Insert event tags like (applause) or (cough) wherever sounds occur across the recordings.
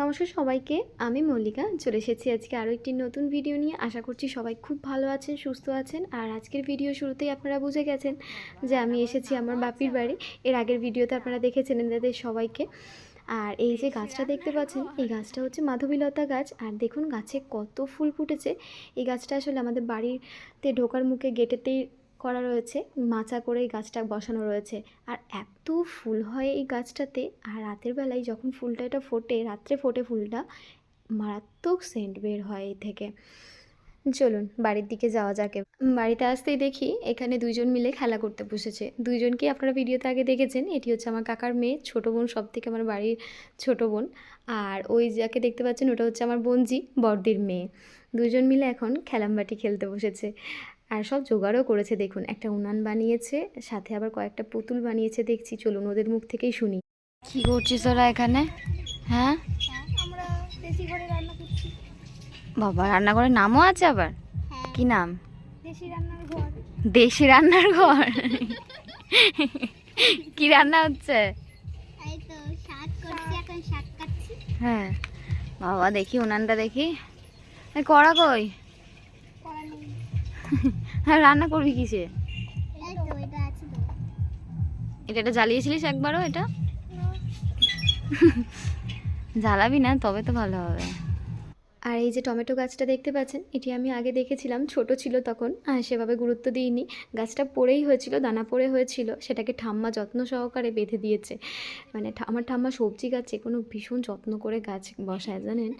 নমস্কার সবাইকে, আমি মল্লিকা। চলে এসেছি আজকে আরও একটি নতুন ভিডিও নিয়ে। আশা করছি সবাই খুব ভালো আছেন, সুস্থ আছেন। আর আজকের ভিডিও শুরুতেই আপনারা বুঝে গেছেন যে আমি এসেছি আমার বাপির বাড়ি। এর আগের ভিডিওতে আপনারা দেখেছেন এদের সবাইকে। আর এই যে গাছটা দেখতে পাচ্ছেন, এই গাছটা হচ্ছে মাধবীলতা গাছ। আর দেখুন, গাছে কত ফুল ফুটেছে। এই গাছটা আসলে আমাদের বাড়িতে ঢোকার মুখে, গেটেতেই করা রয়েছে, মাচা করে এই গাছটা বসানো রয়েছে। আর এত ফুল হয় এই গাছটাতে, আর রাতের বেলায় যখন ফুলটা এটা ফোটে, রাত্রে ফোটে ফুলটা, মারাত্মক সেন্ট বের হয় এই থেকে। চলুন, বাড়ির দিকে যাওয়া যাকে বাড়িতে আসতেই দেখি, এখানে দুইজন মিলে খেলা করতে বসেছে। দুইজনকে আপনারা ভিডিওতে আগে দেখেছেন? এটি হচ্ছে আমার কাকার মেয়ে, ছোটো বোন সব থেকে আমার বাড়ির ছোটো বোন। আর ওই যাকে দেখতে পাচ্ছেন, ওটা হচ্ছে আমার বোনজি, বড়দির মেয়ে। দুজন মিলে এখন খেলামবাটি খেলতে বসেছে। আর সব জোগাড়ও করেছে দেখুন একটা উনান বানিয়েছে সাথে আবার কয়েকটা পুতুল বানিয়েছে দেখছি চলুন ওদের মুখ থেকেই শুনি। কি করছিস ওরা এখানে? হ্যাঁ? আমরা দেশি ঘরে রান্না করছি। বাবা রান্নাঘরের নামও আছে আবার? হ্যাঁ। কি নাম? দেশি রান্নার ঘর। দেশি রান্নার ঘর? কি রান্না হচ্ছে? এই তো শাক করছি এখন শাক কাটছি হ্যাঁ। বাবা দেখি উনানটা দেখি। কড়া কই? করা রান্না করবি কিসে? এটা এটা জ্বালিয়েছিলিস একবারও এটা? জ্বালাবি না তবে তো ভালো হবে। আর এই যে টমেটো গাছটা দেখতে পাচ্ছেন, এটি আমি আগে দেখেছিলাম, ছোট ছিল তখন সেভাবে গুরুত্ব দিইনি। গাছটা পড়েই হয়েছিল, দানা পড়ে হয়েছিল, সেটাকে ঠাম্মা যত্ন সহকারে বেঁধে দিয়েছে। মানে আমার ঠাম্মা সবজি গাছে কোনো ভীষণ যত্ন করে গাছ বসায়, জানেন?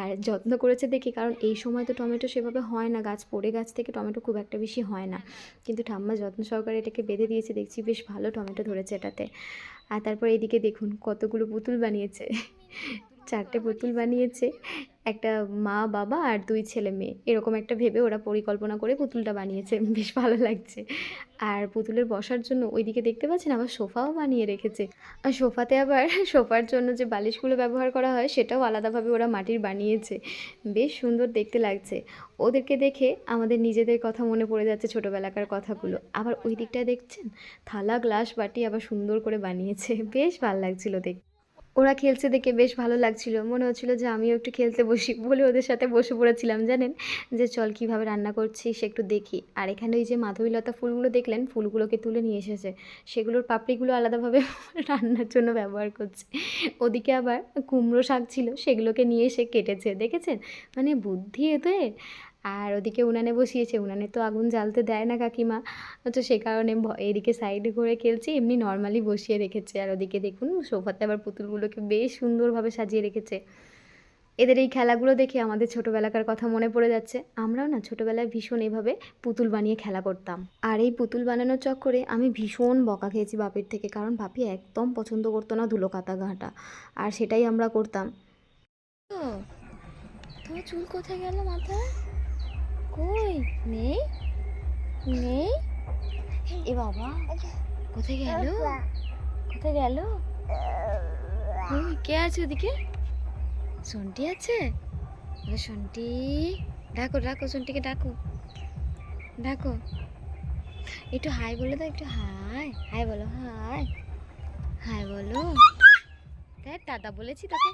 আর যত্ন করেছে দেখি, কারণ এই সময় তো টমেটো সেভাবে হয় না, গাছ পড়ে গাছ থেকে টমেটো খুব একটা বেশি হয় না। কিন্তু ঠাম্মা যত্ন সহকারে এটাকে বেঁধে দিয়েছে, দেখছি বেশ ভালো টমেটো ধরেছে এটাতে। আর তারপর এদিকে দেখুন, কতগুলো পুতুল বানিয়েছে। চারটে পুতুল বানিয়েছে, একটা মা, বাবা আর দুই ছেলে মেয়ে। এরকম একটা ভেবে ওরা পরিকল্পনা করে পুতুলটা বানিয়েছে, বেশ ভালো লাগছে। আর পুতুলের বসার জন্য ওইদিকে দেখতে পাচ্ছেন আবার সোফাও বানিয়ে রেখেছে। আর সোফাতে আবার (laughs) সোফার জন্য যে বালিশগুলো ব্যবহার করা হয়, সেটাও আলাদাভাবে ওরা মাটির বানিয়েছে। বেশ সুন্দর দেখতে লাগছে। ওদেরকে দেখে আমাদের নিজেদের কথা মনে পড়ে যাচ্ছে ছোটোবেলাকার কথাগুলো। আবার ওই দিকটায় দেখছেন, থালা, গ্লাস, বাটি আবার সুন্দর করে বানিয়েছে। বেশ ভালো লাগছিল দেখতে। ওরা খেলছে দেখে বেশ ভালো লাগছিল। মনে হচ্ছিল যে আমিও একটু খেলতে বসি বলে ওদের সাথে বসে পড়েছিলাম, জানেন? যে চল কীভাবে রান্না করছি সে একটু দেখি। আর এখানে ওই যে মাধবীলতা ফুলগুলো দেখলেন, ফুলগুলোকে তুলে নিয়ে এসেছে। সেগুলোর পাপড়িগুলো আলাদাভাবে (laughs) রান্নার জন্য ব্যবহার করছে। ওদিকে আবার কুমড়ো শাক ছিল, সেগুলোকে নিয়ে এসে কেটেছে, দেখেছেন? মানে বুদ্ধি এদের। আর ওদিকে উনানে বসিয়েছে, উনানে তো আগুন জ্বালতে দেয় না কাকিমা। তো সে কারণে এদিকে সাইডে করে খেলছে, এমনি নর্মালি বসিয়ে রেখেছে। আর ওদিকে দেখুন, সোফাতে আবার পুতুলগুলোকে বেশ সুন্দরভাবে সাজিয়ে রেখেছে। এদের এই খেলাগুলো দেখে আমাদের ছোটোবেলাকার কথা মনে পড়ে যাচ্ছে। আমরাও না ছোটোবেলায় ভীষণ এভাবে পুতুল বানিয়ে খেলা করতাম। আর এই পুতুল বানানোর চক্করে আমি ভীষণ বকা খেয়েছি বাপের থেকে, কারণ বাপি একদম পছন্দ করতো না ধুলো কাতা ঘাঁটা। আর সেটাই আমরা করতাম। তোমার চুল কোথায় গেল মাথায়? কই? নেই। নেই? এ বাবা, কোথায় গেল? কোথায় গেল? কে আছে ওদিকে? সন্টি আছে? সন্টি, ডাকো ডাকো, সন্টিকে ডাকো। ডাকো। একটু হাই বলো দাও একটু হাই। হাই বলো, হাই। হাই বলো। দেখ, দাদা বলেছি তোকে।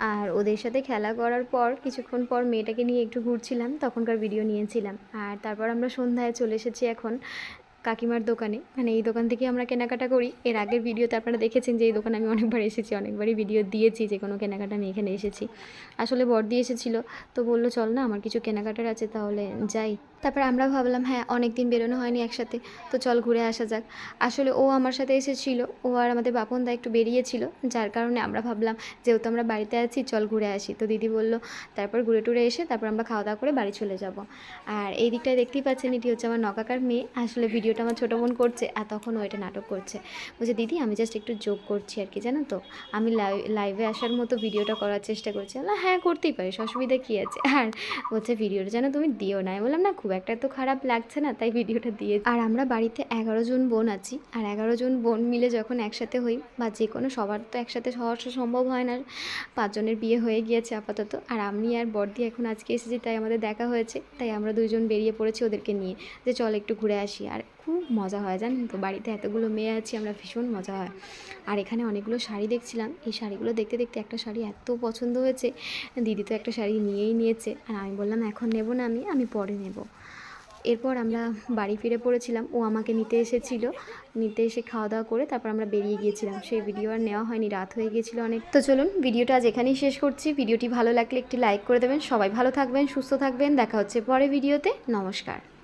আর ওদের সাথে খেলা করার পর, কিছুক্ষণ পর মেয়েটাকে নিয়ে একটু ঘুরছিলাম, তখনকার ভিডিও নিয়েছিলাম। আর তারপর আমরা সন্ধ্যায় চলে এসেছি এখন কাকিমার দোকানে। মানে এই দোকান থেকে আমরা কেনাকাটা করি। এর আগের ভিডিওতে আপনারা দেখেছেন যে এই দোকানে আমি অনেকবার এসেছি, অনেকবারই ভিডিও দিয়েছি যে কোনো কেনাকাটা আমি এখানে এসেছি। আসলে বর্দি এসেছিল, তো বলল, চল না, আমার কিছু কেনাকাটার আছে, তাহলে যাই। তারপর আমরা ভাবলাম হ্যাঁ অনেক দিন বেরোনো হয়নি একসাথে, তো চল ঘুরে আসা যাক। আসলে ও আমার সাথে এসেছিল, ও আর আমাদের বাপন দা একটু বেরিয়েছিল, যার কারণে আমরা ভাবলাম, যেহেতু আমরা বাড়িতে আছি, চল ঘুরে আসি। তো দিদি বলল, তারপর ঘুরে টুরে এসে, তারপর আমরা খাওয়া দাওয়া করে বাড়ি চলে যাব। আর এই দিকটায় দেখতেই পাচ্ছেন, এটি হচ্ছে আমার নকাকার মেয়ে। আসলে ভিডিওটা আমার ছোটো বোন করছে আর তখন ও এটা নাটক করছে। বলছে দিদি আমি জাস্ট একটু যোগ করছি আর কি জানো তো? আমি লাইভে আসার মতো ভিডিওটা করার চেষ্টা করছি। বললাম, হ্যাঁ করতেই পারিস অসুবিধা কী আছে? আর বলছে ভিডিওটা যেন তুমি দিও না। আমি বললাম না খুব একটা তো খারাপ লাগছে না তাই ভিডিওটা দিয়ে আর আমরা বাড়িতে এগারো জন বোন আছি আর এগারো জন বোন মিলে যখন একসাথে হই বা যে কোনো সবার তো একসাথে হওয়া সম্ভব হয় না। পাঁচজনের বিয়ে হয়ে গিয়েছে আপাতত। আর আমি আর বর্দি এখন আজকে এসেছি তাই আমাদের দেখা হয়েছে। তাই আমরা দুইজন বেরিয়ে পড়েছি ওদেরকে নিয়ে যে চল একটু ঘুরে আসি। আর খুব মজা হয়, জানেন তো? বাড়িতে এতগুলো মেয়ে আছি, আমরা ভীষণ মজা হয়। আর এখানে অনেকগুলো শাড়ি দেখছিলাম। এই শাড়িগুলো দেখতে দেখতে একটা শাড়ি এত পছন্দ হয়েছে, দিদি তো একটা শাড়ি নিয়েই নিয়েছে। আর আমি বললাম, এখন নেব না আমি আমি পরে নেব। এরপর আমরা বাড়ি ফিরে পড়েছিলাম। ও আমাকে নিতে এসেছিল। নিতে এসে খাওয়া দাওয়া করে তারপর আমরা বেরিয়ে গিয়েছিলাম। সেই ভিডিও আর নেওয়া হয়নি, রাত হয়ে গিয়েছিল অনেক। তো চলুন, ভিডিওটা আজ এখানেই শেষ করছি। ভিডিওটি ভালো লাগলে একটি লাইক করে দেবেন। সবাই ভালো থাকবেন, সুস্থ থাকবেন। দেখা হচ্ছে পরে ভিডিওতে। নমস্কার।